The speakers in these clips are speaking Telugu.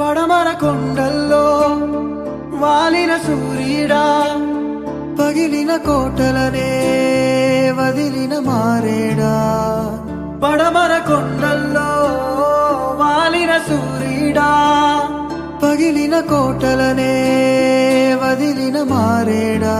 పడమర కొండల్లో వాలిన సూర్యుడా పగిలిన కోటలనే వదిలిన మారేడా. పడమర కొండల్లో వాలిన సూర్యుడా పగిలిన కోటలనే వదిలిన మారేడా.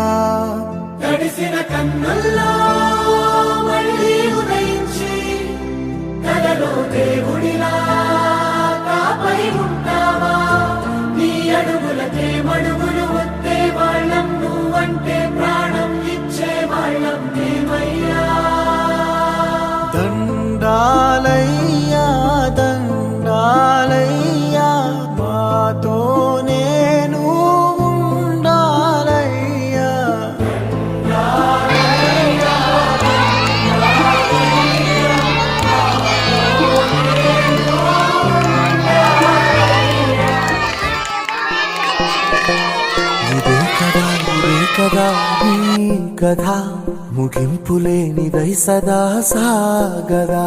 కదా నీ కథ ముగింపులేనిదై సదా సాగదా.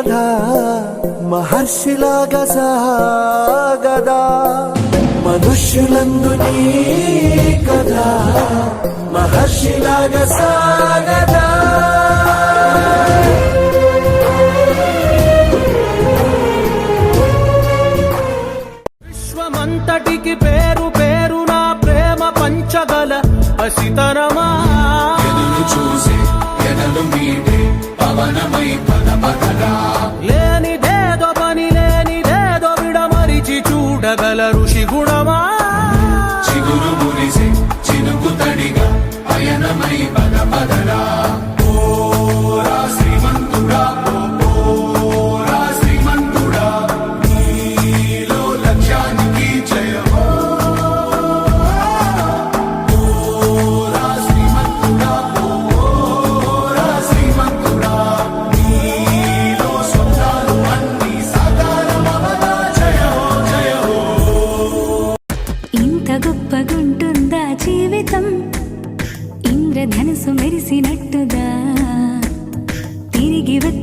కథ మహర్షిలాగా సాగదా. మనుష్యులందు నీ కథ మహర్షిలాగా సాగదా. విశ్వమంతటికి పేరు పేరు నా ప్రేమ పంచగల పసితరమా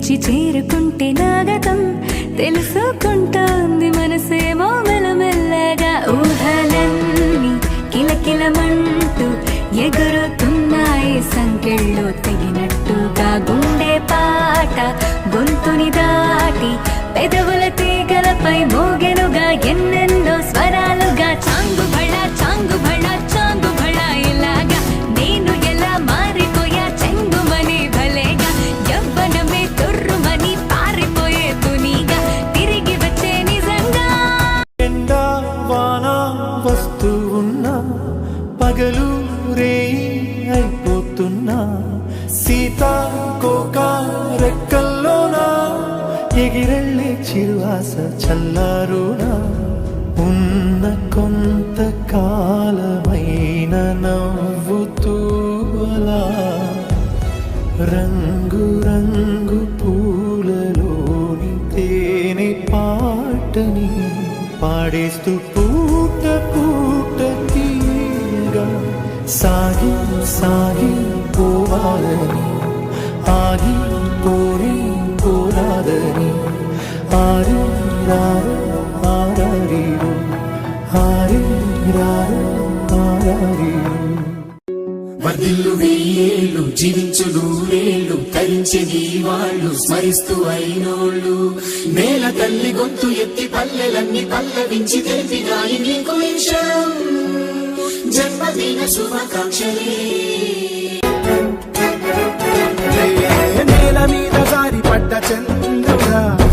వచ్చి చేరుకుంటే నాగతం తెలుసుకుంటోంది మనసేమో మెల్లమెల్లగా ఊహలన్నీ. కిలకిలమంటూ ఎగురుతున్నాయి సంకెళ్ళు తెగినట్టుగా గుండె పాట గొంతుని దాటి పెదవు పగలు రే అయిపోతున్నా. సీతాకోక రెక్కల్లోనా? ఎగిరెళ్ళే చిరువాస చల్లారునా? ఉన్న కొంత కాలమైన నవ్వుతూ అలా. రంగు రంగు పూలలోని తేనె పాటని పాడేస్తూ సాగి సాగి పోవాలని ఆగి పోరి పోరాదని ఆరి రారు ఆరారీరు ఆరి రారు ఆరారీరు. వదిల్లు వెయ్యేళ్ళు జీవించు నూరేళ్ళు తరించే నీ వాళ్ళు స్మరిస్తూ అయినోళ్ళు. నేల తల్లి గొంతు ఎత్తి పల్లెలన్నీ పల్లవించి తెలిపినాయి నీకు ఈ జన్మదిన శుభాకాంక్షలే. నేల మీద జారి పడ్డ చంద్రుడా.